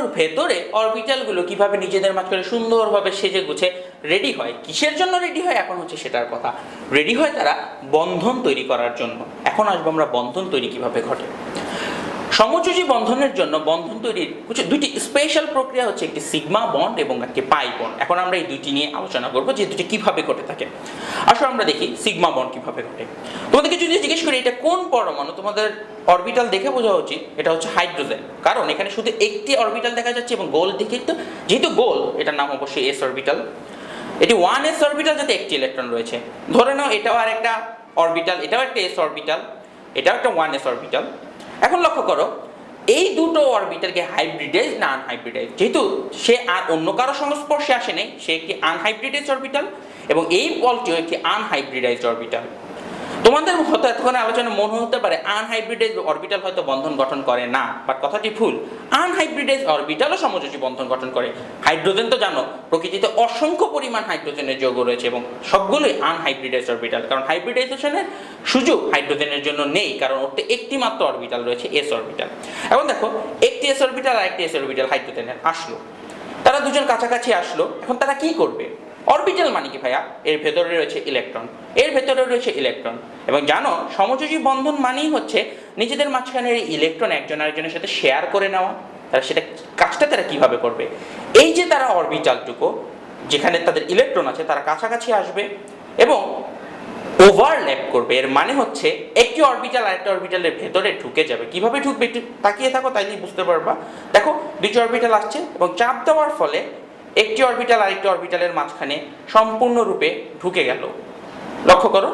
পরমাণুর ভেতরে অরবিটালগুলো কীভাবে নিজেদের মাঝখানে সুন্দরভাবে সেজে গুছে রেডি হয়, কিসের জন্য রেডি হয়, এখন হচ্ছে সেটার কথা। রেডি হয় তারা বন্ধন তৈরি করার জন্য। এখন আসব আমরা বন্ধন তৈরি কীভাবে ঘটে। সমযোজী বন্ধনের জন্য বন্ধন তৈরির কিছু দুটি স্পেশাল প্রক্রিয়া হচ্ছে একটি সিগমা বন্ড এবং একটি পাই বন্ড এখন আমরা এই দুটি নিয়ে আলোচনা করব যে দুটি কীভাবে ঘটে থাকে। আসলে আমরা দেখি সিগমা বন্ড কীভাবে ঘটে। তোমাদেরকে যদি জিজ্ঞেস করি এটা কোন পরমাণু, তোমাদের অরবিটাল দেখে বোঝা উচিত এটা হচ্ছে হাইড্রোজেন কারণ এখানে শুধু একটি অরবিটাল দেখা যাচ্ছে এবং গোল দিকে তো যেহেতু গোল, এটার নাম অবশ্যই এস অরবিটাল এটি ওয়ান এস অরবিটাল যাতে একটি ইলেকট্রন রয়েছে। ধরে নাও এটাও আর একটা অরবিটাল এটাও একটা এস অরবিটাল এটাও একটা ওয়ান এস অরবিটাল এখন লক্ষ্য করো, এই দুটো অরবিটালকে হাইব্রিডাইজ না আনহাইব্রিডাইজ যেহেতু সে আর অন্য কারও সংস্পর্শে আসে নাই, সে একটি আনহাইব্রিডাইজ অরবিটাল এবং এই বলটিও একটি আনহাইব্রিডাইজ অরবিটাল তোমাদের হয়তো এতক্ষণ আলোচনা মনে হতে পারে আনহাইব্রিডাইজ অরবিটাল হয়তো বন্ধন গঠন করে না বাট কথাটি ভুল। আনহাইব্রিডাইজ অরবিটালও সমযোজী বন্ধন গঠন করে। হাইড্রোজেন তো জানো, প্রকৃতিতে অসংখ্য পরিমাণ হাইড্রোজেনের যৌগ রয়েছে এবং সবগুলোই আনহাইব্রিডাইজ অরবিটাল কারণ হাইব্রিডাইজেশনের সুযোগ হাইড্রোজেনের জন্য নেই, কারণ ওতে একটি মাত্র অরবিটাল রয়েছে এস অরবিটাল এখন দেখো, একটি এস অরবিটাল আর একটি এস অরবিটাল হাইড্রোজেনের আসলো। তারা দুজন কাছাকাছি আসলো, এখন তারা কি করবে? অরবিটাল মানে কি ভাইয়া? এর ভেতরে রয়েছে ইলেকট্রন এর ভেতরে রয়েছে ইলেকট্রন এবং জানো, সমযোজী বন্ধন মানেই হচ্ছে নিজেদের মাঝখানের ইলেকট্রন একজন আরেকজনের সাথে শেয়ার করে নেওয়া। তারা সেটা কাজটা তারা কীভাবে করবে? এই যে তারা অরবিটালটুকু যেখানে তাদের ইলেকট্রন আছে, তারা কাছাকাছি আসবে এবং ওভারল্যাপ করবে। এর মানে হচ্ছে একটি অরবিটাল আরেকটা অরবিটালের ভেতরে ঢুকে যাবে। কীভাবে ঢুকবে একটু তাকিয়ে থাকো, তাইলেই বুঝতে পারবা। দেখো দুটি অরবিটাল আসছে এবং চাপ দেওয়ার ফলে একটি অরবিটাল আরেকটি অরবিটালের মাঝখানে সম্পূর্ণরূপে ঢুকে গেল। লক্ষ্য করো।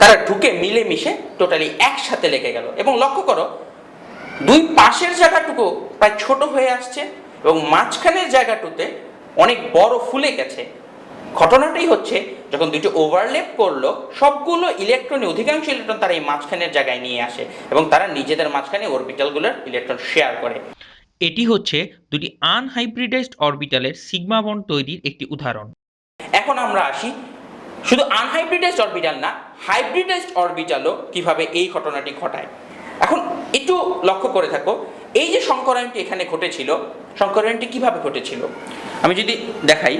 তারা ঢুকে মিলে মিশে টোটালি একসাথে লেগে গেল এবং লক্ষ্য করো, দুই পাশের জায়গাটুকু প্রায় ছোট হয়ে আসছে এবং মাঝখানের জায়গাটুতে অনেক বড় ফুলে গেছে। ঘটনাটাই হচ্ছে যখন দুটো ওভারলেপ করল সবগুলো ইলেকট্রনে অধিকাংশ ইলেকট্রন তারা এই মাঝখানের জায়গায় নিয়ে আসে এবং তারা নিজেদের মাঝখানে অরবিটালগুলোর ইলেকট্রন শেয়ার করে। এটি হচ্ছে দুটি আনহাইব্রিডাইজড অরবিটালের সিগমা বন্ড তৈরির একটি উদাহরণ। এখন আমরা আসি শুধু আনহাইব্রিডাইজড অরবিটাল না হাইব্রিডাইজড অরবিটালও কীভাবে এই ঘটনাটি ঘটায়? এখন একটু লক্ষ্য করে থাকো এই যে সংকরায়নটি এখানে ঘটেছিল সংকরায়নটি কীভাবে ঘটেছিল? আমি যদি দেখাই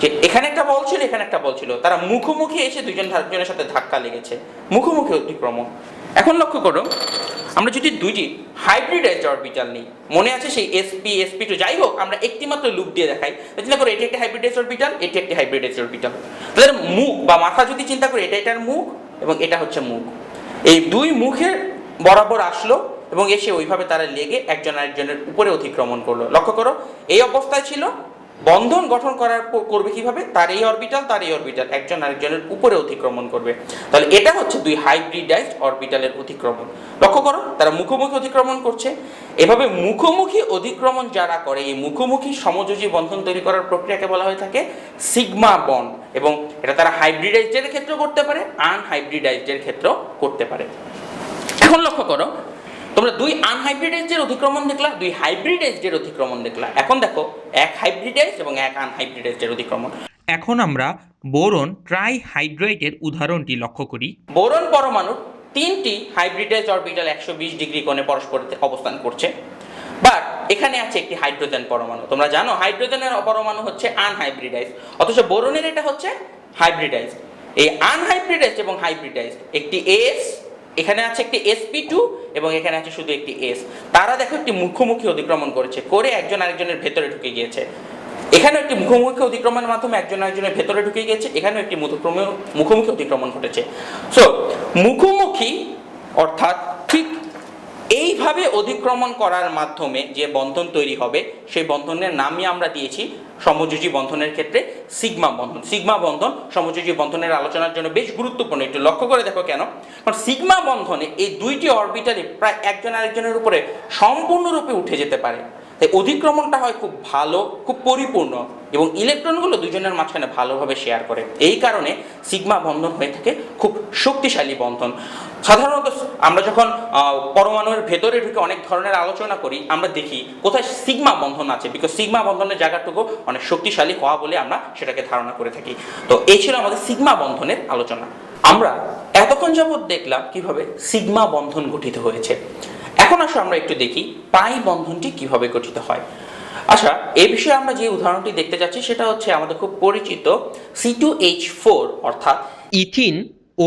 যে এখানে একটা বল ছিল, এখানে একটা বল ছিল। তারা মুখোমুখি এসে দুজন দুজনের সাথে ধাক্কা লেগেছে। মুখোমুখি অতিক্রমণ। এখন লক্ষ্য করো, আমরা যদি দুইটি হাইব্রিডাইজড অরবিটাল নিই, মনে আছে সেই এসপি এসপি টু যাই হোক, আমরা একটি মাত্র লুপ দিয়ে দেখাই। চিন্তা করো, এটি একটি হাইব্রিডাইজড অরবিটাল এটি একটি হাইব্রিডাইজড অরবিটাল তাদের মুখ বা মাথা যদি চিন্তা করি, এটা এটার মুখ এবং এটা হচ্ছে মুখ। এই দুই মুখের বরাবর আসলো এবং এসে ওইভাবে তারা লেগে একজন আরেকজনের উপরে অতিক্রমণ করল। লক্ষ্য করো, এই অবস্থায় ছিল বন্ধন গঠন করার করবে কীভাবে? তার এই অরবিটাল তার এই অরবিটাল একজন আরেকজনের উপরে অতিক্রমণ করবে। তাহলে এটা হচ্ছে দুই হাইব্রিডাইজড অরবিটালের অতিক্রমণ। লক্ষ্য করো, তারা মুখোমুখি অতিক্রমণ করছে। এভাবে মুখোমুখি অতিক্রমণ যারা করে, এই মুখোমুখি সমযোজী বন্ধন তৈরি করার প্রক্রিয়াকে বলা হয়ে থাকে সিগমা বন্ড এবং এটা তারা হাইব্রিডাইজডের ক্ষেত্রেও করতে পারে আনহাইব্রিডাইজডের ক্ষেত্রেও করতে পারে। এখন লক্ষ্য করো তোমরা দুই আনহাইব্রিডাইজের অতিক্রমণ দেখলা দুই হাইব্রিডাইজের অতিক্রমণ দেখলা। এখন দেখো এক হাইব্রিডাইজ এবং এক আনহাইব্রিডাইজের অতিক্রমণ এখন আমরা বোরন ট্রাই হাইড্রাইটের উদাহরণটি লক্ষ্য করি। বোরন পরমাণুর তিনটি হাইব্রিডাইজ অরবিটাল একশো বিশ ডিগ্রি কোণে পরস্পরের অবস্থান করছে। বাট এখানে আছে একটি হাইড্রোজেন পরমাণু। তোমরা জানো হাইড্রোজেনের পরমাণু হচ্ছে আনহাইব্রিডাইজ অথচ বোরনের এটা হচ্ছে হাইব্রিডাইজ এই আনহাইব্রিডাইজ এবং হাইব্রিডাইজ একটি এস এখানে আছে একটি এসপি টু এবং এখানে আছে শুধু একটি এস তারা দেখো একটি মুখোমুখি অতিক্রমণ করেছে, করে একজন আরেকজনের ভেতরে ঢুকে গিয়েছে। এখানে একটি মুখোমুখি অতিক্রমণের মাধ্যমে একজন আরেকজনের ভেতরে ঢুকে গিয়েছে, এখানেও একটি মুখোমুখি অতিক্রমণ ঘটেছে। সো মুখোমুখি অর্থাৎ এইভাবে অধিক্রমণ করার মাধ্যমে যে বন্ধন তৈরি হবে, সেই বন্ধনের নামই আমরা দিয়েছি সমযোজী বন্ধনের ক্ষেত্রে সিগমা বন্ধন। সিগমা বন্ধন সমযোজী বন্ধনের আলোচনার জন্য বেশ গুরুত্বপূর্ণ। একটু লক্ষ্য করে দেখো কেন? কারণ সিগমা বন্ধনে এই দুইটি অরবিটালে প্রায় একজন আরেকজনের উপরে সম্পূর্ণরূপে উঠে যেতে পারে। তাই অধিক্রমণটা হয় খুব ভালো, খুব পরিপূর্ণ এবং ইলেকট্রনগুলো দুজনের মাঝখানে ভালোভাবে শেয়ার করে। এই কারণে সিগমা বন্ধন হয়ে থাকে খুব শক্তিশালী বন্ধন। সাধারণত আমরা যখন পরমাণুর ভেতরে ঢুকে অনেক ধরনের আলোচনা করি, আমরা দেখি কোথায় সিগমা বন্ধন আছে বিকজ সিগমা বন্ধনের জায়গাটুকু অনেক শক্তিশালী হওয়া বলে আমরা সেটাকে ধারণা করে থাকি। তো এই ছিল আমাদের সিগমা বন্ধনের আলোচনা। আমরা এতক্ষণ যাবৎ দেখলাম কীভাবে সিগমা বন্ধন গঠিত হয়েছে। এখন আসো আমরা একটু দেখি পাই বন্ধনটি কীভাবে গঠিত হয়। আচ্ছা এ বিষয়ে আমরা যে উদাহরণটি দেখতে যাচ্ছি সেটা হচ্ছে আমাদের খুব পরিচিত সি টু এইচ ফোর অর্থাৎ ইথিন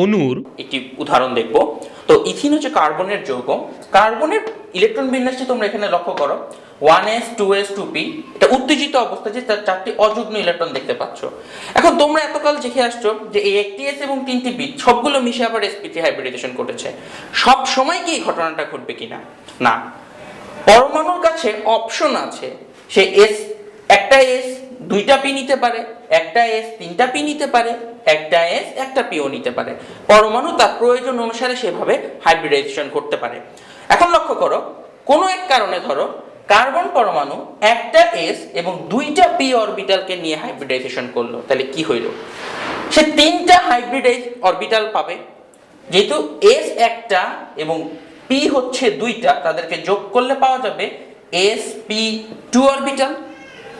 অনুর একটি উদাহরণ দেখব। তো ইথিন হচ্ছে কার্বনের যৌগ। কার্বনের ইলেকট্রন বিন্যাসটি তোমরা এখানে লক্ষ্য করো। One s two s two p এটা উত্তেজিত অবস্থা যে তার চারটি অযুগ্ম ইলেকট্রন দেখতে পাচ্ছ। এখন তোমরা এতকাল দেখে আসছো যে এই একটি এস এবং তিনটি বি সবগুলো মিশে আবার এসপিটি হাইব্রিডেশন ঘটেছে। সব সময় কি ঘটনাটা ঘটবে কিনা? না। পরমাণুর কাছে অপশন আছে। সে এস একটা এস দুইটা পি নিতে পারে, একটা এস তিনটা পি নিতে পারে, একটা এস একটা পিও নিতে পারে। পরমাণু তার প্রয়োজন অনুসারে সেভাবে হাইব্রিডাইজেশন করতে পারে। এখন লক্ষ্য করো, কোনো এক কারণে ধরো কার্বন পরমাণু একটা এস এবং দুইটা পি অরবিটালকে নিয়ে হাইব্রিডাইজেশন করল। তাহলে কি হইল? সে তিনটা হাইব্রিডাইজ অরবিটাল পাবে। যেহেতু এস একটা এবং পি হচ্ছে দুইটা, তাদেরকে যোগ করলে পাওয়া যাবে এস পি টু অরবিটাল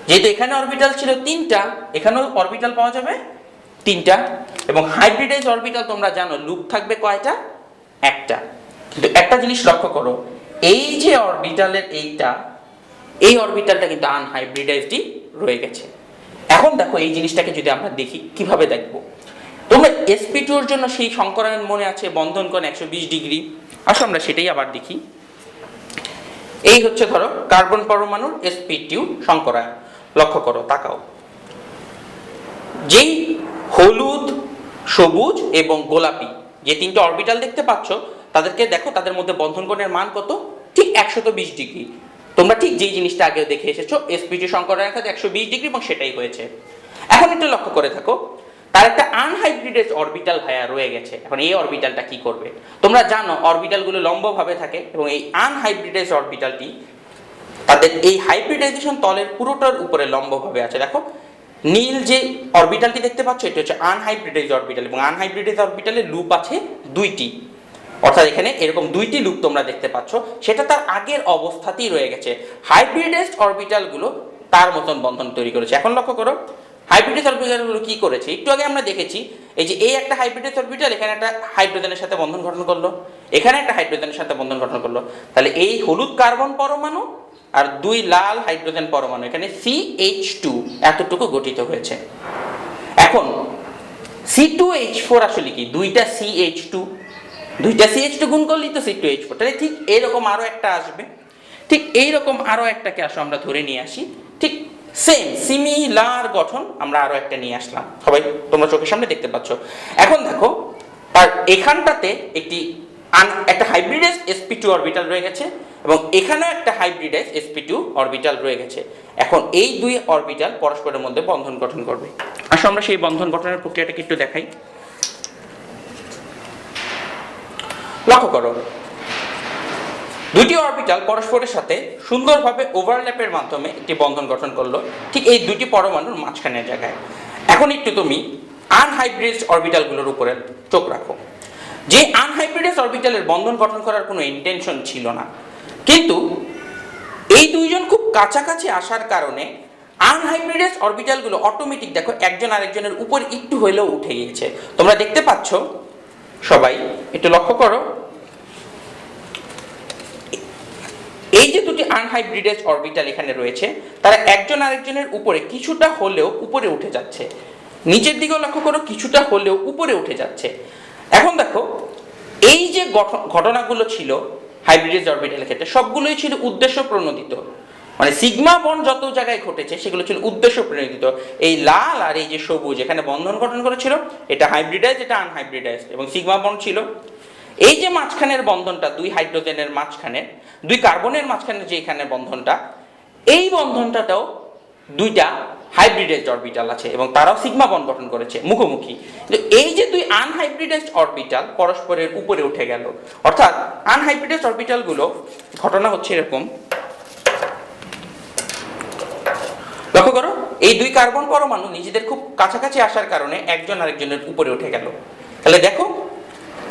যেহেতু এখানে অরবিটাল ছিল তিনটা, এখানেও অরবিটাল পাওয়া যাবে তিনটা। এবং হাইব্রিডাইজ অরবিটাল তোমরা জানো লুপ থাকবে কয়টা? একটা। কিন্তু একটা জিনিস লক্ষ্য করো, এই যে অরবিটালের এইটা এই অরবিটালটা কিন্তু আনহাইব্রিডাইজডই রয়ে গেছে। এখন দেখো এই জিনিসটাকে যদি আমরা দেখি, কীভাবে দেখব? তোমরা এসপি টুর জন্য সেই সংকরায়ন মনে আছে বন্ধন কোণ একশো বিশ ডিগ্রি। আসো আমরা সেটাই আবার দেখি। এই হচ্ছে ধরো কার্বন পরমাণুর এসপি টু সংকরায়ন লক্ষ্য করো, তাকাও। যেই হলুদ, সবুজ এবং গোলাপি যে তিনটে অরবিটাল দেখতে পাচ্ছ, তাদেরকে দেখো, তাদের মধ্যে বন্ধন কোণের মান কত? ঠিক একশত বিশ ডিগ্রি। তোমরা ঠিক যেই জিনিসটা আগেও দেখে এসেছ এসপিটি সংকরায়ন একশো বিশ ডিগ্রি এবং সেটাই হয়েছে। এখন একটু লক্ষ্য করে থাকো, তার একটা আনহাইব্রিডেজ অরবিটাল ভায়া রয়ে গেছে। এখন এই অরবিটালটা কি করবে? তোমরা জানো অরবিটালগুলো লম্বভাবে থাকে এবং এই আনহাইব্রিডেজ অরবিটালটি তাদের এই হাইব্রিডাইজেশন তলের পুরোটার উপরে লম্বভাবে আছে। দেখো, নীল যে অরবিটালটি দেখতে পাচ্ছ, এটা হচ্ছে আনহাইব্রিডাইজ অরবিটাল এবং আনহাইব্রিডাইজ অরবিটালের লুপ আছে দুইটি। অর্থাৎ এখানে এরকম দুইটি লুপ তোমরা দেখতে পাচ্ছ, সেটা তার আগের অবস্থাতেই রয়ে গেছে। হাইব্রিডাইজড অরবিটালগুলো তার মতন বন্ধন তৈরি করেছে। এখন লক্ষ্য করো হাইব্রিডাইজ অরবিটালগুলো কি করেছে? একটু আগে আমরা দেখেছি, এই যে এই একটা হাইব্রিডাইজ অরবিটাল এখানে একটা হাইড্রোজেনের সাথে বন্ধন গঠন করল, এখানে একটা হাইড্রোজেনের সাথে বন্ধন গঠন করল। তাহলে এই হলুদ কার্বন পরমাণু আর দুই লাল হাইড্রোজেন পরমাণু, এখানে সি এইচ টু এতটুকু গঠিত হয়েছে। এখন সি টু এইচ ফোর আসলে কি? দুইটা সি এইচ টু দুইটা সি এইচ টু গুণ করলেই তো সি টু এইচ ফোর তাহলে ঠিক এরকম আরও একটা আসবে। ঠিক এইরকম আরও একটাকে আসো আমরা ধরে নিয়ে আসি। ঠিক সেম সিমিলার গঠন আমরা আরও একটা নিয়ে আসলাম। সবাই, তোমরা চোখের সামনে দেখতে পাচ্ছ। এখন দেখো তার এখানটাতে একটি একটা হাইব্রিডাইজ এসপি টু অরবিটাল রয়ে গেছে এবং এখানেও একটা হাইব্রিডাইজ এসপি টু অরবিটাল রয়ে গেছে। এখন এই দুই অরবিটাল পরস্পরের মধ্যে বন্ধন গঠন করবে। আসো আমরা সেই বন্ধন গঠনের প্রক্রিয়াটাকে একটু দেখাই। লক্ষ্য করো দুটি অরবিটাল পরস্পরের সাথে সুন্দরভাবে ওভারল্যাপের মাধ্যমে একটি বন্ধন গঠন করল। ঠিক এই দুটি পরমাণুর মাঝখানের জায়গায়। এখন একটু তুমি আনহাইব্রিড অরবিটালগুলোর উপরে চোখ রাখো। যে আনহাইব্রিডেজ অরবিটালের বন্ধন গঠন করার কোনো ইন্টেনশন ছিল না। কিন্তু এই দুইজন খুব কাছাকাছি আসার কারণে আনহাইব্রিডেজ অরবিটালগুলো অটোমেটিক দেখো একজন আরেকজনের উপর একটু হইলেও উঠে গিয়েছে। তোমরা দেখতে পাচ্ছ সবাই একটু লক্ষ্য করো। এই যে দুটি আনহাইব্রিডেজ অরবিটাল এখানে রয়েছে, তারা একজন আরেকজনের উপরে কিছুটা হলেও উপরে উঠে যাচ্ছে। নিচের দিকেও লক্ষ্য করো, কিছুটা হলেও উপরে উঠে যাচ্ছে। এখন দেখো, এই যে ঘটনাগুলো ছিল হাইব্রিডেজ অরবিটালের ক্ষেত্রে, সবগুলোই ছিল উদ্দেশ্য প্রণোদিত। মানে সিগমা বন্ড যত জায়গায় ঘটেছে, সেগুলো ছিল উদ্দেশ্য প্রণোদিত এই লাল আর এই যে সবুজ, এখানে বন্ধন গঠন করেছিল, এটা হাইব্রিডাইজ এটা আনহাইব্রিডাইজ এবং সিগমা বন্ড ছিল। এই যে মাঝখানের বন্ধনটা, দুই হাইড্রোজেনের মাঝখানে, দুই কার্বনের মাঝখানে যে এখানে বন্ধনটা, এই বন্ধনটাতেও দুইটা হাইব্রিডাইজড অরবিটাল আছে, এবং তারাও সিগমা বন্ড গঠন করেছে, মুখোমুখি। কিন্তু এই যে দুই আনহাইব্রিডাইজড অরবিটাল পরস্পরের উপরে উঠে গেল, অর্থাৎ আনহাইব্রিডাইজড অরবিটালগুলো ঘটনা হচ্ছে এরকম লক্ষ্য করো, এই দুই কার্বন পরমাণু নিজেদের খুব কাছাকাছি আসার কারণে একজন আরেকজনের উপরে উঠে গেল। তাহলে দেখো,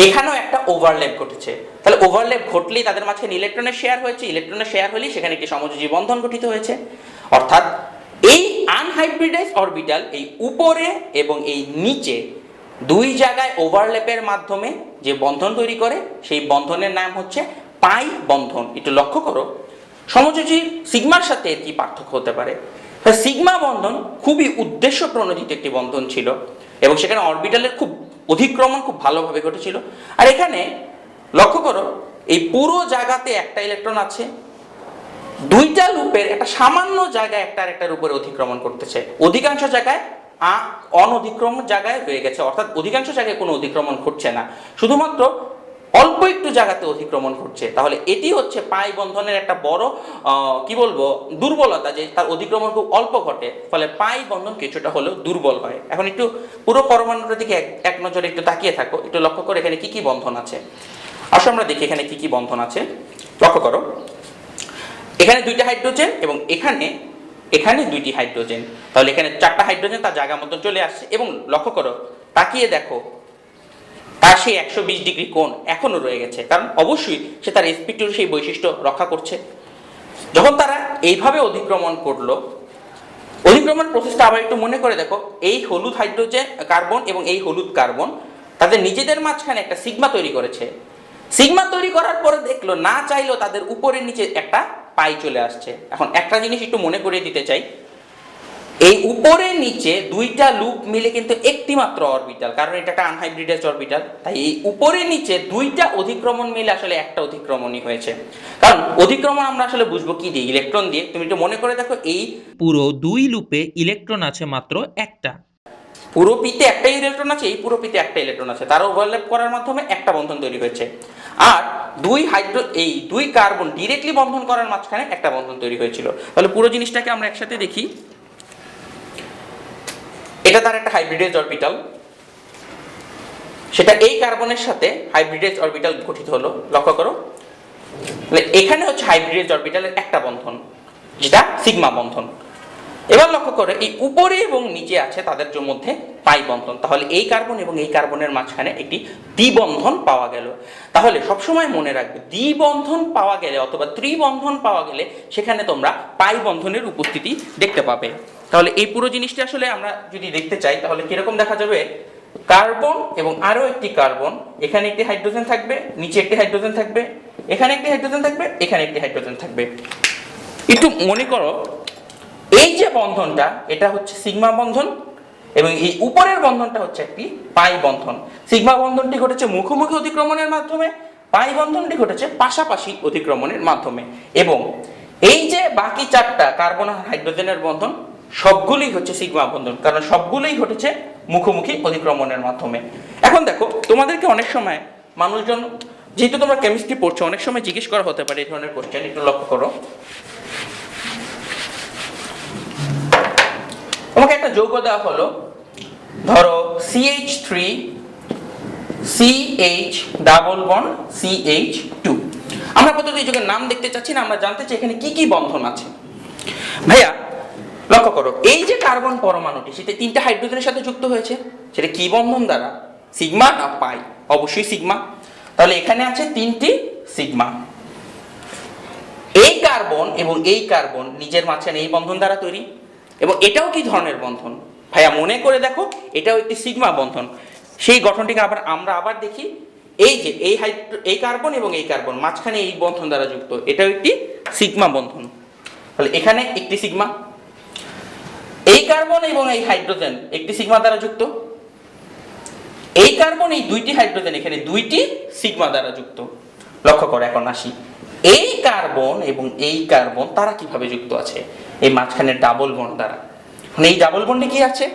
এখানেও একটা ওভারল্যাপ ঘটেছে। তাহলে ওভারল্যাপ ঘটলেই তাদের মাঝখানে ইলেকট্রনের শেয়ার হয়েছে ইলেকট্রনের শেয়ার হলেই সেখানে একটি সমযোজী বন্ধন গঠিত হয়েছে। অর্থাৎ এই আনহাইব্রিডাইজ অরবিটাল এই উপরে এবং এই নিচে দুই জায়গায় ওভারল্যাপের মাধ্যমে যে বন্ধন তৈরি করে, সেই বন্ধনের নাম হচ্ছে পাই বন্ধন। একটু লক্ষ্য করো, সমযোজী সিগমার সাথে কি পার্থক্য হতে পারে? সিগমা বন্ধন খুবই উদ্দেশ্য প্রণোদিত একটি বন্ধন ছিল এবং সেখানে অরবিটালের খুব অধিক্রমণ খুব ভালোভাবে ঘটেছিল। আর এখানে লক্ষ্য করো, এই পুরো জায়গাতে একটা ইলেকট্রন আছে, দুইটা লুপের একটা সামান্য জায়গায় একটা একটার উপরে অধিক্রমণ করতেছে। অধিকাংশ জায়গায় আ অনধিক্রমণ জায়গায় রয়ে গেছে, অর্থাৎ অধিকাংশ জায়গায় কোনো অধিক্রমণ ঘটছে না। শুধুমাত্র অল্প একটু জায়গাতে অতিক্রমণ ঘটছে। তাহলে এটি হচ্ছে পাই বন্ধনের একটা বড় কি বলব, দুর্বলতা যে তার অতিক্রমণ খুব অল্প ঘটে। ফলে পাই বন্ধন কিছুটা হলেও দুর্বল হয়। এখন একটু পুরো পরমাণুটার দিকে এক নজরে একটু তাকিয়ে থাকো। একটু লক্ষ্য করে এখানে কি কি বন্ধন আছে। আসো আমরা দেখি এখানে কি কি বন্ধন আছে। লক্ষ্য করো। এখানে দুইটা হাইড্রোজেন এবং এখানে এখানে দুইটি হাইড্রোজেন। তাহলে এখানে চারটা হাইড্রোজেন তার জায়গা মতো চলে আসছে এবং লক্ষ্য করো, তাকিয়ে দেখো তার সেই একশো বিশ ডিগ্রি কোণ এখনও রয়ে গেছে। কারণ অবশ্যই সে তার এসপিটির সেই বৈশিষ্ট্য রক্ষা করছে। যখন তারা এইভাবে অধিক্রমণ করল, অধিক্রমণ প্রসেসটা আবার একটু মনে করে দেখো, এই হলুদ হাইড্রোজেন কার্বন এবং এই হলুদ কার্বন তাদের নিজেদের মাঝখানে একটা সিগমা তৈরি করেছে। সিগমা তৈরি করার পরে দেখল না চাইলেও তাদের উপরে নিচে একটা পাই চলে আসছে। এখন একটা জিনিস একটু মনে করিয়ে দিতে চাই এই উপরে নিচে দুইটা লুপ মিলে কিন্তু একটি মাত্র অরবিটাল কারণ এটা একটা আনহাইব্রিডাইজ অরবিটাল তাই এই উপরে নিচে দুইটা অধিক্রমণ মিলে আসলে একটা অধিক্রমণই হয়েছে। কারণ অধিক্রমণ আমরা আসলে বুঝব কি দিয়ে? ইলেকট্রন দিয়ে। তুমি একটু মনে করে দেখো, এই পুরো দুই লুপে ইলেকট্রন আছে মাত্র একটা। পুরো পিতে একটা ইলেকট্রন আছে, এই পুরো পিতে একটা ইলেকট্রন আছে। তার ওভারল্যাপ করার মাধ্যমে একটা বন্ধন তৈরি হয়েছে। আর দুই হাইড্রো এই দুই কার্বন ডিরেক্টলি বন্ধন করার মাঝখানে একটা বন্ধন তৈরি হয়েছিল। তাহলে পুরো জিনিসটাকে আমরা একসাথে দেখি। এটা তার একটা হাইব্রিডেজ অরবিটাল সেটা এই কার্বনের সাথে হাইব্রিডেজ অরবিটাল গঠিত হলো। লক্ষ্য করো। এখানে হচ্ছে হাইব্রিডেজ অরবিটালের একটা বন্ধন, যেটা সিগমা বন্ধন। এবার লক্ষ্য করে, এই উপরে এবং নিচে আছে তাদের মধ্যে পাই বন্ধন। তাহলে এই কার্বন এবং এই কার্বনের মাঝখানে একটি দ্বিবন্ধন পাওয়া গেল। তাহলে সবসময় মনে রাখবে, দ্বিবন্ধন পাওয়া গেলে অথবা ত্রিবন্ধন পাওয়া গেলে সেখানে তোমরা পাই বন্ধনের উপস্থিতি দেখতে পাবে। তাহলে এই পুরো জিনিসটা আসলে আমরা যদি দেখতে চাই, তাহলে কীরকম দেখা যাবে? কার্বন এবং আরও একটি কার্বন, এখানে একটি হাইড্রোজেন থাকবে, নিচে একটি হাইড্রোজেন থাকবে, এখানে একটি হাইড্রোজেন থাকবে, এখানে একটি হাইড্রোজেন থাকবে। একটু মনে করো, এই যে বন্ধনটা, এটা হচ্ছে সিগমা বন্ধন এবং এই উপরের বন্ধনটা হচ্ছে একটি পাই বন্ধন। সিগমা বন্ধনটি ঘটেছে মুখোমুখি অতিক্রমণের মাধ্যমে, পাই বন্ধনটি ঘটেছে পাশাপাশি অতিক্রমণের মাধ্যমে এবং এই যে বাকি চারটা কার্বন আর হাইড্রোজেনের বন্ধন সবগুলোই হচ্ছে সিগমা বন্ধন, কারণ সবগুলোই ঘটেছে মুখোমুখি অতিক্রমণের মাধ্যমে। এখন দেখো, তোমাদেরকে অনেক সময় মানুষজন, যেহেতু তোমরা কেমিস্ট্রি পড়ছো, অনেক সময় জিজ্ঞেস করা হতে পারে এই ধরনের কোশ্চেন একটু লক্ষ্য করো। তোমাকে একটা যৌগ দেওয়া হলো, ধরো CH three CH double bond CH two আমরা আপাতত এই যুগের নাম দেখতে চাচ্ছি না, আমরা জানতে চাই এখানে কি কি বন্ধন আছে। ভাইয়া লক্ষ্য করো, এই যে কার্বন পরমাণুটি, সেটা তিনটা হাইড্রোজেনের সাথে যুক্ত হয়েছে, সেটা কি বন্ধন দ্বারা? সিগমা না পাই? অবশ্যই সিগমা। তাহলে এখানে আছে তিনটি সিগমা। এই কার্বন এবং এই কার্বন নিজের মাঝখানে এই বন্ধন দ্বারা তৈরি, এবং এটাও কি ধরনের বন্ধন? ভাইয়া, মনে করে দেখো, এটাও একটি সিগমা বন্ধন। সেই গঠনটিকে আবার আমরা আবার দেখি, এই যে, এই হাইড্রো, এই কার্বন এবং এই কার্বন মাঝখানে এই বন্ধন দ্বারা যুক্ত, এটাও একটি সিগমা বন্ধন। তাহলে এখানে একটি সিগমা এই কার্বন এবং এই হাইড্রোজেন একটি সিগমা দ্বারা যুক্ত। এই কার্বন, এই দুইটি হাইড্রোজেন এখানে দুইটি সিগমা দ্বারা যুক্ত। লক্ষ্য করো, এখন আসি। এই কার্বন এবং এই কার্বন তারা কীভাবে যুক্ত আছে? এই মাঝখানে ডাবল বন্ড দ্বারা। এখন এই ডাবল বন্ডে কি আছে?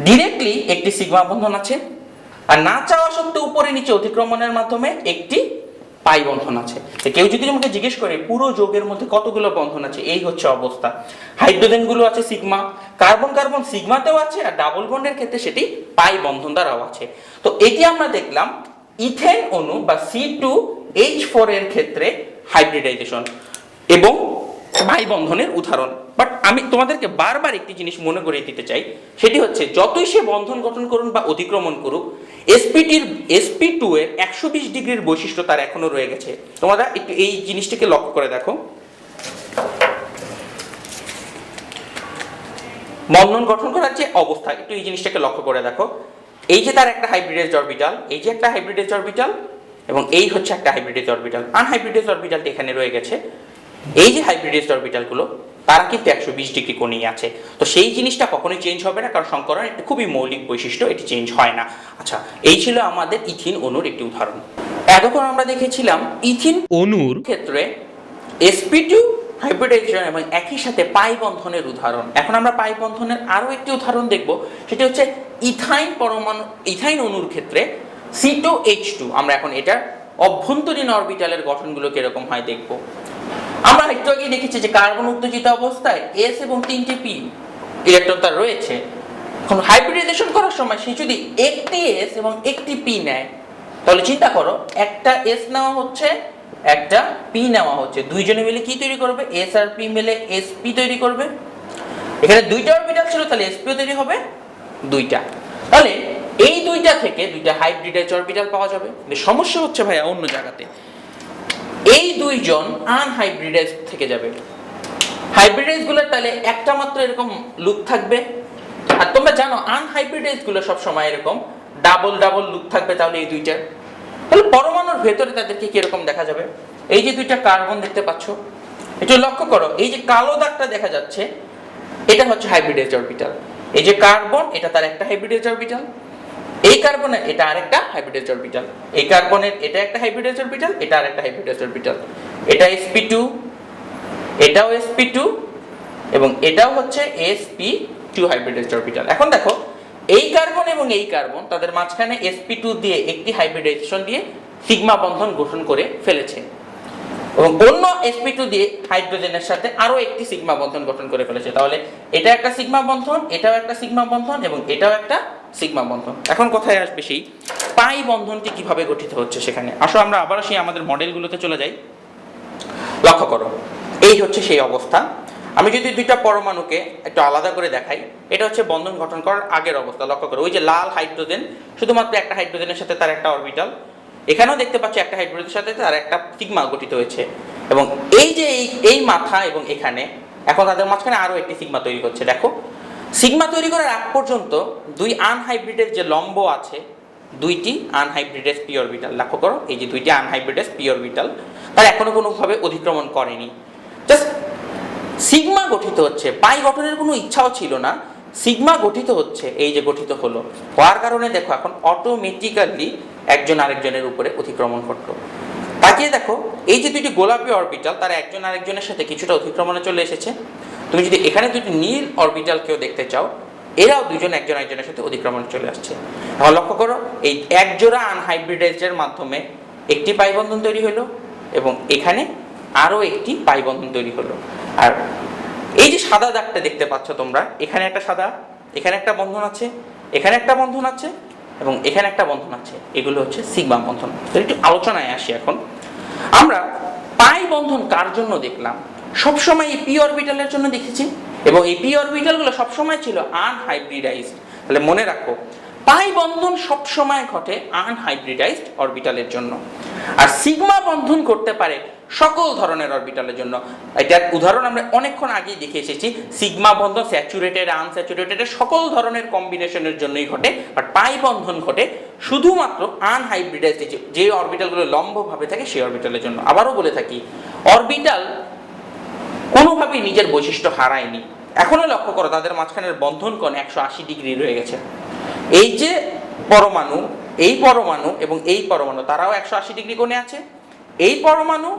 ডিরেক্টলি একটি সিগমা বন্ধন আছে। আর না চাওয়া সত্ত্বেও উপরে নিচে অতিক্রমণের মাধ্যমে একটি পাই বন্ধন আছে। কেউ যদি আমাকে জিজ্ঞেস করে, পুরো যোগের মধ্যে কতগুলো বন্ধন আছে? এই হচ্ছে অবস্থা। হাইড্রোজেনগুলো আছে সিগমা, কার্বন কার্বন সিগমাতেও আছে, আর ডাবল বন্ডের ক্ষেত্রে সেটি পাই বন্ধন দ্বারাও আছে। তো এটি আমরা দেখলাম, ইথেন অণু বা সি টু এইচ ফোর এর ক্ষেত্রে হাইব্রিডাইজেশন এবং ভাই বন্ধনের উদাহরণ। বাট আমি তোমাদেরকে বারবার একটি জিনিস মনে করিয়ে দিতে চাই, সেটি হচ্ছে যতই সে বন্ধন গঠন করুন বা অতিক্রমণ করুক এসপিটির এসপি টু এর একশো বিশ ডিগ্রির বৈশিষ্ট্য তার এখনও রয়ে গেছে। তোমরা একটু এই জিনিসটিকে লক্ষ্য করে দেখো। বন্ধন গঠন করার যে অবস্থা, একটু এই জিনিসটাকে লক্ষ্য করে দেখো। এই যে তার একটা হাইব্রিডেজ অরবিটাল এই যে একটা হাইব্রিডেজ অরবিটাল এবং এই হচ্ছে একটা হাইব্রিডেজ অরবিটাল আনহাইব্রিডেজ অরবিটালটি এখানে রয়ে গেছে। এই যে হাইব্রিডেজ অরবিটালগুলো তারা কিন্তু একশো বিশ ডিগ্রি কোণেই আছে। তো সেই জিনিসটা কখনোই চেঞ্জ হবে না কারণ সংকরণ একটি খুবই মৌলিক বৈশিষ্ট্য এটি চেঞ্জ হয় না। আচ্ছা এই ছিল আমাদের ইথিন অণুর একটি উদাহরণ। এতক্ষণ আমরা দেখেছিলাম ইথিন অণুর ক্ষেত্রে sp2 টু হাইব্রিডাইজেশন এবং একই সাথে পাই বন্ধনের উদাহরণ। এখন আমরা পাই বন্ধনের আরও একটি উদাহরণ দেখব সেটি হচ্ছে ইথাইন পরমাণু ইথাইন অণুর ক্ষেত্রে সি টু এইচ টু আমরা এখন এটার অভ্যন্তরীণ অরবিটালের গঠনগুলো কীরকম হয় দেখব। আমরা একটু আগে দেখেছি যে কার্বন উত্তেজিত অবস্থায় এস এবং তিনটি পি ইলেকট্রন তার রয়েছে। এখন হাইব্রিডাইজেশন করার সময় সে যদি একটি এস এবং একটি পি নেয়, তাহলে চিন্তা করো, একটা এস নেওয়া হচ্ছে, একটা পি নেওয়া হচ্ছে। দুইজনে মিলে কি তৈরি করবে? এস আর পি মিলে এস পি তৈরি করবে। এখানে দুইটা অরবিটাল ছিল, তাহলে এসপিও তৈরি হবে দুইটা। তাহলে এই দুইটা থেকে দুইটা হাইব্রিডাইজ অরবিটাল পাওয়া যাবে। সমস্যা হচ্ছে ভাইয়া অন্য জায়গাতে। এই দুইজন আনহাইব্রিডাইজ থেকে যাবে। হাইব্রিডাইজগুলোর তাহলে একটা মাত্র এরকম লুক থাকবে। আর তোমরা জানো আনহাইব্রিডাইজগুলো সব সময় এরকম ডাবল ডাবল লুক থাকবে তাহলে এই দুইটা। তাহলে পরমাণুর ভেতরে তাদেরকে কীরকম দেখা যাবে? এই যে দুইটা কার্বন দেখতে পাচ্ছ। একটু লক্ষ্য করো, এই যে কালো দাগটা দেখা যাচ্ছে, এটা হচ্ছে হাইব্রিডাইজ অরবিটাল এই যে কার্বন এটা তার একটা হাইব্রিডাইজ অরবিটাল এই কার্বনের এটা আরেকটা হাইব্রিডাইজ অরবিটাল এই কার্বনের এটা একটা হাইব্রিডাইজ অরবিটাল এটা আরেকটা হাইব্রিডাইজ অরবিটাল এটা sp2 এটাও sp2 এবং এটাও হচ্ছে sp2 হাইব্রিডাইজ অরবিটাল এখন দেখো, এই কার্বন এবং এই কার্বন তাদের মাঝখানে sp2 দিয়ে একটি হাইব্রিডাইজেশন দিয়ে সিগমা বন্ধন গঠন করে ফেলেছে। এবং অন্য sp2 দিয়ে হাইড্রোজেনের সাথে আরও একটি সিগমা বন্ধন গঠন করে ফেলেছে। তাহলে এটা একটা সিগমা বন্ধন, এটাও একটা সিগমা বন্ধন এবং এটাও একটা সিগমা বন্ধন। এখন কোথায় আসবে সেই পাই বন্ধনটি কীভাবে গঠিত হচ্ছে সেখানে? আসো, আমরা আবারও সেই আমাদের মডেলগুলোতে চলে যাই। লক্ষ্য করো, এই হচ্ছে সেই অবস্থা। আমি যদি দুইটা পরমাণুকে একটু আলাদা করে দেখাই, এটা হচ্ছে বন্ধন গঠন করার আগের অবস্থা। লক্ষ্য করো, ওই যে লাল হাইড্রোজেন, শুধুমাত্র একটা হাইড্রোজেনের সাথে তার একটা অরবিটাল। এখানেও দেখতে পাচ্ছি একটা হাইড্রোজেনের সাথে তার একটা সিগমা গঠিত হয়েছে। এবং এই যে এই এই মাথা এবং এখানে, এখন তাদের মাঝখানে আরও একটি সিগমা তৈরি হচ্ছে দেখো সিগমা তৈরি করার আগ পর্যন্ত দুই আনহাইব্রিডের যে লম্ব আছে, দুইটি আনহাইব্রিডেস পি অরবিটাল, লক্ষ্য করো, এই যে দুইটি আনহাইব্রিডেস পি অরবিটাল, তারা এখনও কোনোভাবে অতিক্রমণ করেনি। জাস্ট সিগমা গঠিত হচ্ছে, পাই গঠনের কোনো ইচ্ছাও ছিল না, সিগমা গঠিত হচ্ছে, এই যে গঠিত হলো, হওয়ার কারণে দেখো এখন অটোমেটিক্যালি একজন আরেকজনের উপরে অতিক্রমণ করতো তাকিয়ে দেখো, এই যে দুইটি গোলাপি অরবিটাল, তার একজন আরেকজনের সাথে কিছুটা অতিক্রমণে চলে এসেছে তুমি যদি এখানে দুটি নীল অরবিটাল কেউ দেখতে চাও, এরাও দুজন, একজন একজনের সাথে অতিক্রমণে চলে আসছে। এখন লক্ষ্য করো, এই একজোড়া আনহাইব্রিডাইজের মাধ্যমে একটি পাইবন্ধন তৈরি হলো এবং এখানে আরও একটি পাইবন্ধন তৈরি হলো। আর এই যে সাদা দাগটা দেখতে পাচ্ছ তোমরা, এখানে একটা সাদা, এখানে একটা বন্ধন আছে, এখানে একটা বন্ধন আছে এবং এখানে একটা বন্ধন আছে। এগুলো হচ্ছে সিগমা বন্ধন। তো একটু আলোচনায় আসি এখন। আমরা পাই বন্ধন কার জন্য দেখলাম? সবসময় এই পি অরবিটালের জন্য দেখেছি। এবং এই পি অরবিটালগুলো সবসময় ছিল আনহাইব্রিডাইজড তাহলে মনে রাখো, পাই বন্ধন সবসময় ঘটে আনহাইব্রিডাইজড অরবিটালের জন্য। আর সিগমা বন্ধন করতে পারে সকল ধরনের অরবিটালের জন্য। এটার উদাহরণ আমরা অনেকক্ষণ আগেই দেখে এসেছি। সিগমা বন্ধন স্যাচুরেটেড আনস্যাচুরেটেড সকল ধরনের কম্বিনেশনের জন্যই ঘটে। বাট পাই বন্ধন ঘটে শুধুমাত্র আনহাইব্রিডাইজড যে অরবিটালগুলো লম্বভাবে থাকে সেই অরবিটালের জন্য। আবারও বলে থাকি অরবিটাল কোনোভাবেই নিজের বৈশিষ্ট্য হারায়নি। এখনও লক্ষ্য করো, তাদের মাঝখানের বন্ধন একশো আশি ডিগ্রি রয়ে গেছে। এই যে পরমাণু, এই পরমাণু এবং এই পরমাণু, তারাও একশো আশি ডিগ্রি কোণে আছে। এই পরমাণু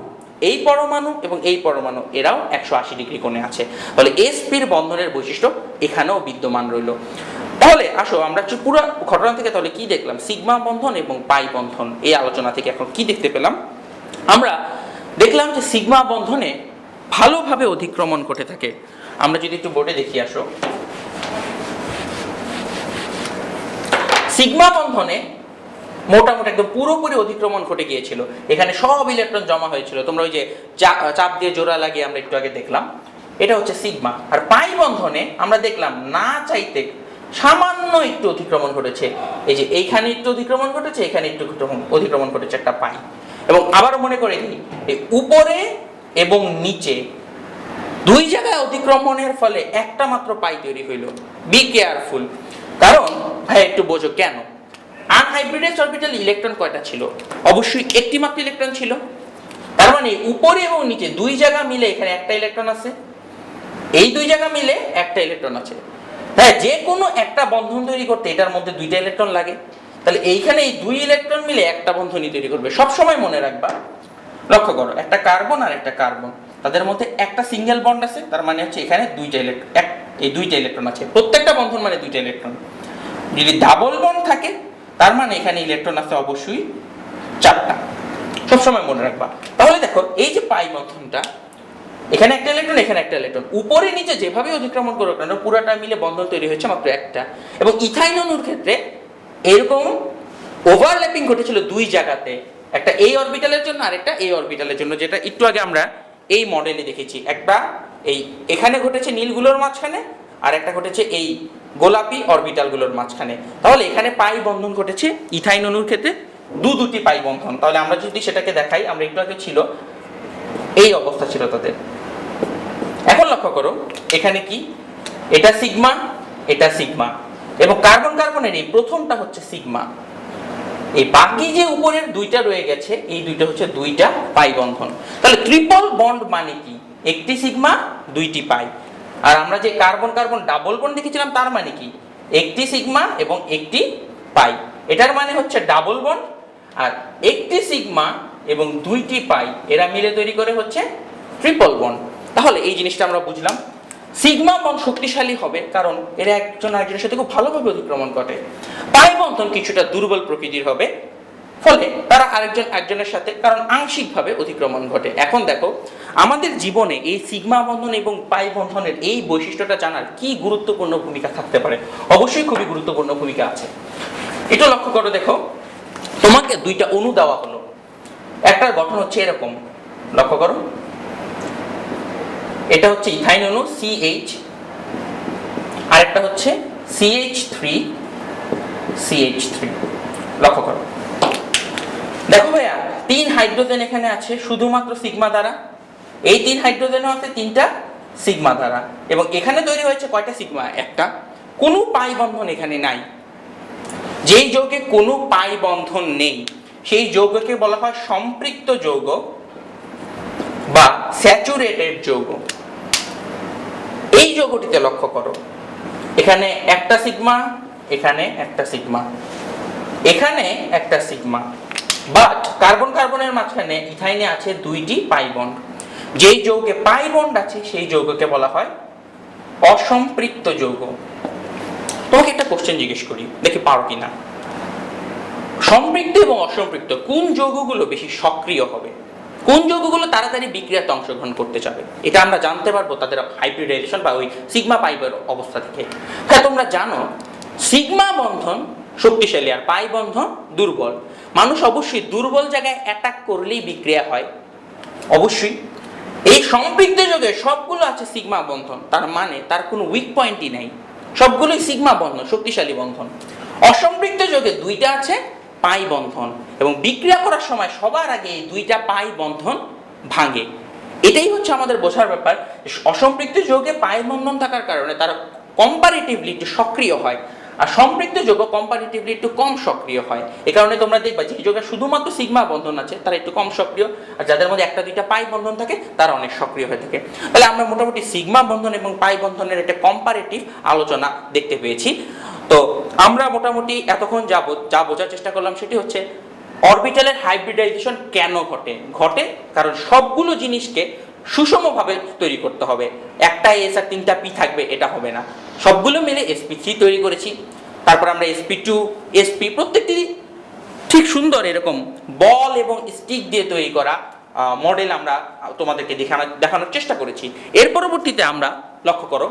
এই পরমাণু এবং এই পরমাণু, এরাও একশো আশি ডিগ্রি কোণে আছে। তাহলে এসপির বন্ধনের বৈশিষ্ট্য এখানেও বিদ্যমান রইল। তাহলে আসো, আমরা পুরো ঘটনা থেকে তাহলে কি দেখলাম? সিগমা বন্ধন এবং পাই বন্ধন, এই আলোচনা থেকে এখন কি দেখতে পেলাম? আমরা দেখলাম যে সিগমা বন্ধনে ভালোভাবে অধিক্রমণ ঘটে থাকে। আমরা যদি একটু বোর্ডে দেখি, আসো। সিগমা বন্ধনে মোটামুটি একদম পুরোপুরি অধিক্রমণ ঘটে গিয়েছিল। এখানে সব ইলেকট্রন জমা হয়েছিল। তোমরা ওই যে চাপ দিয়ে জোড়া লাগিয়ে আমরা একটু আগে দেখলাম। এটা হচ্ছে সিগমা। আর পাই বন্ধনে আমরা দেখলাম, না চাইতে সামান্য একটু অতিক্রমণ ঘটেছে। এই যে এইখানে একটু অতিক্রমণ ঘটেছে, এখানে একটু অতিক্রমণ- ঘটেছে একটা পাই। এবং আবার মনে করে দিই উপরে এবং নিচে দুই জায়গায় অতিক্রমণের ফলে একটা মাত্র পাই তৈরি হইল। বি কেয়ারফুল কারণ, ভাই, একটু বোঝো কেন? আনহাইব্রিডাইজ অরবিটাল ইলেকট্রন কয়টা ছিল? অবশ্যই একটি মাত্র ইলেকট্রন ছিল। তার মানে উপরে এবং নিচে দুই জায়গা মিলে এখানে একটা ইলেকট্রন আছে। এই দুই জায়গা মিলে একটা ইলেকট্রন আছে। হ্যাঁ যে কোনো একটা বন্ধন তৈরি করতে এটার মধ্যে দুইটা ইলেকট্রন লাগে। তাহলে এইখানে এই দুই ইলেকট্রন মিলে একটা বন্ধনই তৈরি করবে। সব সময় মনে রাখবা লক্ষ্য করো, একটা কার্বন আর একটা কার্বন তাদের মধ্যে একটা সিঙ্গেল বন্ড আছে, তার মানে হচ্ছে এখানে দুইটা ইলেকট্রন এক, এই দুইটা ইলেকট্রন আছে। প্রত্যেকটা বন্ধন মানে দুইটা ইলেকট্রন যদি ডাবল বন্ড থাকে, তার মানে এখানে ইলেকট্রন আছে অবশ্যই চারটা। সবসময় মনে রাখবা। তাহলে দেখো, এই যে পাই বন্ধনটা, এখানে একটা ইলেকট্রন এখানে একটা ইলেকট্রন উপরে নিচে যেভাবে অতিক্রমণ করো কেন, পুরোটা মিলে বন্ধন তৈরি হয়েছে মাত্র একটা। এবং ইথাইন অণুর ক্ষেত্রে এরকম ওভারল্যাপিং ঘটেছিল দুই জায়গাতে। একটা এই অরবিটালের জন্য আর একটা এই অরবিটালের জন্য, যেটা একটু আগে আমরা এই মডেলে দেখেছি। একটা এই এখানে ঘটেছে নীলগুলোর মাঝখানে আর একটা ঘটেছে এই গোলাপি অরবিটালগুলোর মাঝখানে। তাহলে এখানে পাই বন্ধন ঘটেছে ইথাইন অণুর ক্ষেত্রে, দু দুটি পাই বন্ধন। তাহলে আমরা যদি সেটাকে দেখাই, আমরা একটু আগে ছিল, এই অবস্থা ছিল তাদের। এখন লক্ষ্য করো, এখানে কি? এটা সিগমা এটা সিগমা এবং কার্বন কার্বনের এই প্রথমটা হচ্ছে সিগমা এই বাকি যে উপরের দুইটা রয়ে গেছে, এই দুইটা হচ্ছে দুইটা পাই বন্ধন। তাহলে ট্রিপল বন্ড মানে কি? একটি সিগমা দুইটি পাই। আর আমরা যে কার্বন কার্বন ডাবল বন্ড দেখেছিলাম তার মানে কি? একটি সিগমা এবং একটি পাই। এটার মানে হচ্ছে ডাবল বন্ড আর একটি সিগমা এবং দুইটি পাই, এরা মিলে তৈরি করে হচ্ছে ট্রিপল বন্ড তাহলে এই জিনিসটা আমরা বুঝলাম। সিগমা বন্ড শক্তিশালী হবে, কারণ এরা একজন আরেকজনের সাথে খুব ভালোভাবে অতিক্রমণ ঘটে। পাই বন্ধন কিছুটা দুর্বল প্রকৃতির হবে, ফলে তারা আরেকজন একজনের সাথে কারণ আংশিকভাবে অতিক্রমণ ঘটে। এখন দেখো, আমাদের জীবনে এই সিগমা বন্ধন এবং পাই বন্ধনের এই বৈশিষ্ট্যটা জানার কি গুরুত্বপূর্ণ ভূমিকা থাকতে পারে? অবশ্যই খুবই গুরুত্বপূর্ণ ভূমিকা আছে। এটা লক্ষ্য করো দেখো, তোমাকে দুইটা অণু দেওয়া হলো। একটার গঠন হচ্ছে এরকম, লক্ষ্য করো। এটা হচ্ছে ইথাইন অণু সিএইচ আরেকটা হচ্ছে সিএইচ থ্রি সিএইচ থ্রি লক্ষ্য করো। দেখো ভাইয়া, তিন হাইড্রোজেন এখানে আছে, শুধুমাত্র সিগমা দ্বারা। এই তিন হাইড্রোজেনও আছে, তিনটা সিগমা দ্বারা। এবং এখানে তৈরি হয়েছে কয়টা সিগমা একটা। কোনো পাই বন্ধন এখানে নাই। যেই যৌগে কোনো পাই বন্ধন নেই, সেই যৌগকে বলা হয় সম্পৃক্ত যৌগ বা স্যাচুরেটেড যৌগ। এই যৌগটিতে লক্ষ্য করো। এখানে একটা সিগমা, এখানে একটা সিগমা। এখানে একটা সিগমা। বাট কার্বন কার্বনের মাঝখানে ইথাইনে আছে দুইটি পাই বন্ড। যেই যৌগে পাই বন্ড আছে, সেই যৌগকে বলা হয় অসম্পৃক্ত যৌগ। তোমাকে একটা কোশ্চেন জিজ্ঞেস করি, দেখি পারো কিনা? সম্পৃক্ত এবং অসম্পৃক্ত কোন যৌগগুলো বেশি সক্রিয় হবে? কোন যৌগগুলো তাড়াতাড়ি বিক্রিয়াতে অংশগ্রহণ করতে যাবে? এটা আমরা জানতে পারব তাদের হাইব্রিডাইজেশন বা ওই সিগমা পাইপের অবস্থা থেকে। হ্যাঁ তোমরা জানো সিগমা বন্ধন শক্তিশালী আর পাই বন্ধন দুর্বল। মানুষ অবশ্যই দুর্বল জায়গায় অ্যাটাক করলেই বিক্রিয়া হয়। অবশ্যই। এই সম্পৃক্ত যোগে সবগুলো আছে সিগমা বন্ধন। তার মানে তার কোনো উইক পয়েন্টই নেই। সবগুলোই সিগমা বন্ধন, শক্তিশালী বন্ধন। অসম্পৃক্ত যোগে দুইটা আছে পাই বন্ধন এবং বিক্রিয়া করার সময় সবার আগে এই দুইটা পাই বন্ধন ভাঙে। এটাই হচ্ছে আমাদের বোঝার ব্যাপার অসম্পৃক্ত যোগে পাই বন্ধন থাকার কারণে তারা কম্পারেটিভলি একটু সক্রিয় হয়। আর সম্পৃক্ত যোগ কম্পারেটিভলি একটু কম সক্রিয় হয়। এ কারণে তোমরা দেখবা যে যোগে শুধুমাত্র সিগমা বন্ধন আছে, তারা একটু কম সক্রিয়। আর যাদের মধ্যে একটা, দুইটা পাই বন্ধন থাকে, তারা অনেক সক্রিয় হয়ে থাকে। তাহলে আমরা মোটামুটি সিগমা বন্ধন এবং পাই বন্ধনের একটা কম্পারেটিভ আলোচনা দেখতে পেয়েছি। তো আমরা মোটামুটি এতক্ষণ যা বো- যা বোঝার চেষ্টা করলাম সেটি হচ্ছে অরবিটালের হাইব্রিডাইজেশন কেন ঘটে? ঘটে কারণ সবগুলো জিনিসকে সুষমভাবে তৈরি করতে হবে। একটা এস আর তিনটা পি থাকবে, এটা হবে না। সবগুলো মিলে এসপি থ্রি তৈরি করেছি। তারপর আমরা এসপি টু এসপি প্রত্যেকটি ঠিক সুন্দর এরকম বল এবং স্টিক দিয়ে তৈরি করা মডেল আমরা তোমাদেরকে দেখানো, দেখানোর চেষ্টা করেছি। এর পরবর্তীতে আমরা লক্ষ্য করো,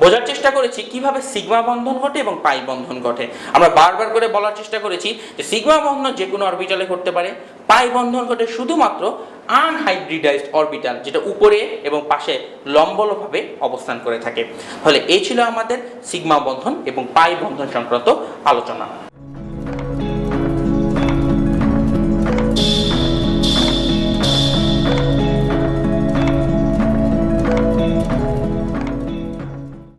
বোঝার চেষ্টা করেছি কীভাবে সিগমা বন্ধন ঘটে এবং পাই বন্ধন ঘটে। আমরা বারবার করে বলার চেষ্টা করেছি যে সিগমা বন্ধন যে কোনো অরবিটালে ঘটতে পারে পাই বন্ধন ঘটে শুধুমাত্র আনহাইব্রিডাইজড অরবিটাল যেটা উপরে এবং পাশে লম্বলভাবে অবস্থান করে থাকে। ফলে এই ছিল আমাদের সিগমা বন্ধন এবং পাই বন্ধন সংক্রান্ত আলোচনা।